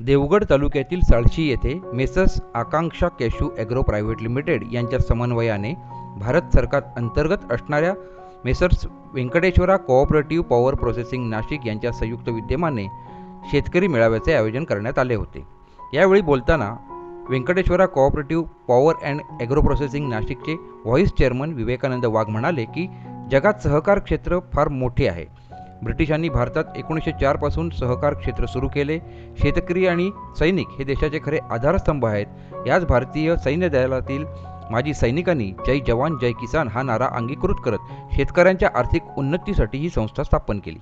देवगड तालुक्यातील साळशी येथे messrs Akanksha cashew agro private limited यांच्या समन्वयाने भारत सरकार अंतर्गत असणाऱ्या messrs Venkateshwara cooperative power processing Nashik यांच्या संयुक्त विद्यमाने शेतकरी मेळाव्याचे आयोजन करण्यात आले होते. यावेळी बोलताना Venkateshwara cooperative power and agro processing नाशिकचे व्हॉईस चेअरमन विवेकानंद वाघ म्हणाले की जगात सहकार क्षेत्र फार मोठे आहे. ब्रिटिशांनी भारतात एकोणीसशे चारपासून सहकार क्षेत्र सुरू केले. शेतकरी आणि सैनिक हे देशाचे खरे आधारस्तंभ आहेत. याच भारतीय सैन्य दलातील माजी सैनिकांनी जय जवान जय किसान हा नारा अंगीकृत करत शेतकऱ्यांच्या आर्थिक उन्नतीसाठी ही संस्था स्थापन केली.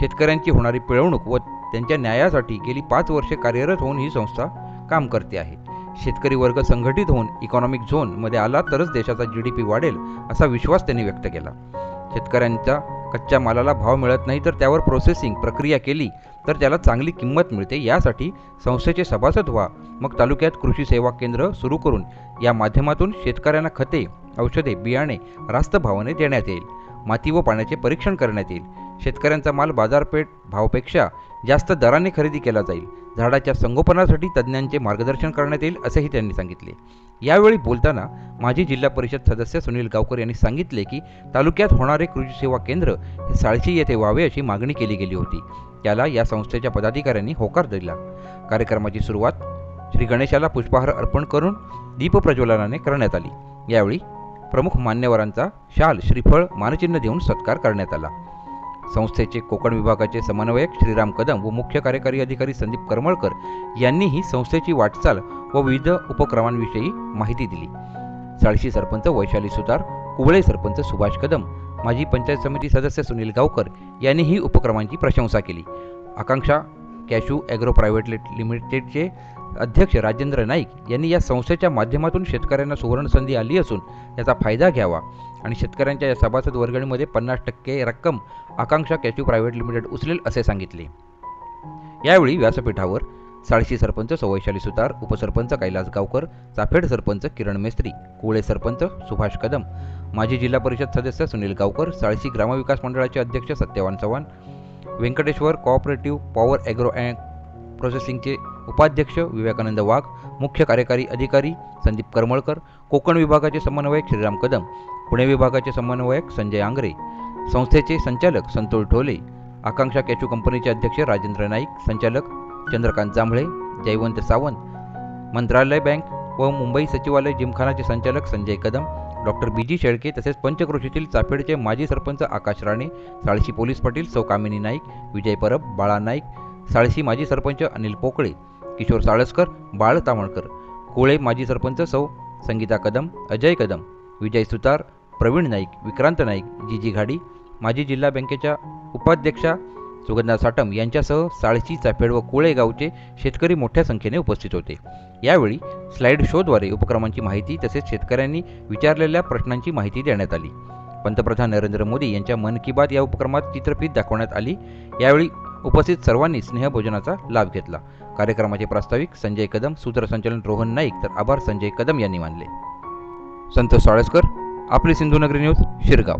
शेतकऱ्यांची होणारी पिळवणूक व त्यांच्या न्यायासाठी गेली पाच वर्षे कार्यरत होऊन ही संस्था काम करते आहे. शेतकरी वर्ग संघटित होऊन इकॉनॉमिक झोनमध्ये आला तरच देशाचा जी डी पी वाढेल असा विश्वास त्यांनी व्यक्त केला. शेतकऱ्यांचा कच्च्या मालाला भाव मिळत नाही तर त्यावर प्रोसेसिंग प्रक्रिया केली तर त्याला चांगली किंमत मिळते. यासाठी संस्थेचे सभासद व्हा. मग तालुक्यात कृषी सेवा केंद्र सुरू करून या माध्यमातून शेतकऱ्यांना खते औषधे बियाणे रास्त भावाने देण्यात येईल. माती व पाण्याचे परीक्षण करण्यात येईल. शेतकऱ्यांचा माल बाजारपेठ भावापेक्षा जास्त दराने खरेदी केला जाईल. झाडाच्या संगोपनासाठी तज्ज्ञांचे मार्गदर्शन करण्यात येईल असेही त्यांनी सांगितले. यावेळी बोलताना माजी जिल्हा परिषद सदस्य सुनील गावकर यांनी सांगितले की तालुक्यात होणारे कृषी सेवा केंद्र हे साळशी येथे व्हावे अशी मागणी केली गेली होती. त्याला या संस्थेच्या पदाधिकाऱ्यांनी होकार दिला. कार्यक्रमाची सुरुवात श्री गणेशाला पुष्पहार अर्पण करून दीपप्रज्वलनाने करण्यात आली. यावेळी प्रमुख मान्यवरांचा शाल श्रीफळ मानचिन्ह देऊन सत्कार करण्यात आला. संस्थेचे कोकण विभागाचे समन्वयक श्रीराम कदम व मुख्य कार्यकारी अधिकारी संदीप करमळकर यांनीही संस्थेची वाटचाल व विविध उपक्रमांविषयी माहिती दिली. साळशी सरपंच वैशाली सुतार कुवळे सरपंच सुभाष कदम माजी पंचायत समिती सदस्य सुनील गावकर यांनीही उपक्रमांची प्रशंसा केली. आकांक्षा कॅशू ॲग्रो प्रायव्हेट लिट- लिमिटेडचे अध्यक्ष राजेंद्र नाईक यांनी या संस्थेच्या माध्यमातून शेतकऱ्यांना सुवर्णसंधी आली असून याचा फायदा घ्यावा. आणि शेतकऱ्यांच्या या सभासद वर्गणीमध्ये पन्नास टक्के रक्कम आकांक्षा कॅशू प्रायव्हेट लिमिटेड उचलेल असे सांगितले. यावेळी व्यासपीठावर साळशी सरपंच सवैशाली सुतार उपसरपंच कैलास गावकर चाफेड सरपंच किरण मेस्त्री कुळे सरपंच सुभाष कदम माजी जिल्हा परिषद सदस्य सुनील गावकर साळशी ग्रामविकास मंडळाचे अध्यक्ष Satyawan Chavan Venkateshwar cooperative power agro and प्रोसेसिंगचे उपाध्यक्ष विवेकानंद वाघ मुख्य कार्यकारी अधिकारी संदीप करमळकर कोकण विभागाचे समन्वयक श्रीराम कदम पुणे विभागाचे समन्वयक संजय आंग्रे संस्थेचे संचालक संतोष ढोले आकांक्षा कॅचू कंपनीचे अध्यक्ष राजेंद्र नाईक संचालक चंद्रकांत जांभळे जयवंत सावंत मंत्रालय बँक व मुंबई सचिवालय जिमखानाचे संचालक Sanjay Kadam doctor B. G. Shelke तसेच पंचक्रोशीतील चाफेडचे माजी सरपंच आकाश राणे साळशी पोलीस पाटील सौ कामिनी नाईक विजय परब बाळा नाईक साळशी माजी सरपंच अनिल पोकळे किशोर साळसकर बाळ तावणकर कोळे माजी सरपंच सौ संगीता कदम अजय कदम विजय सुतार प्रवीण नाईक विक्रांत नाईक जी. जी. घाडी माजी जिल्हा बँकेच्या उपाध्यक्षा सुगंधा साटम यांच्यासह साळशी चाफेड व कोळे गावचे शेतकरी मोठ्या संख्येने उपस्थित होते. यावेळी स्लाईड शोद्वारे उपक्रमांची माहिती तसेच शेतकऱ्यांनी विचारलेल्या प्रश्नांची माहिती देण्यात आली. पंतप्रधान नरेंद्र मोदी यांच्या मन की बात या उपक्रमात चित्रफीत दाखवण्यात आली. यावेळी उपस्थित सर्वांनी स्नेहभोजनाचा लाभ घेतला. कार्यक्रमाचे प्रास्ताविक संजय कदम सूत्रसंचालन रोहन नाईक तर आभार संजय कदम यांनी मानले. संतोष साळसकर आपली सिंधुनगरी न्यूज शिरगाव.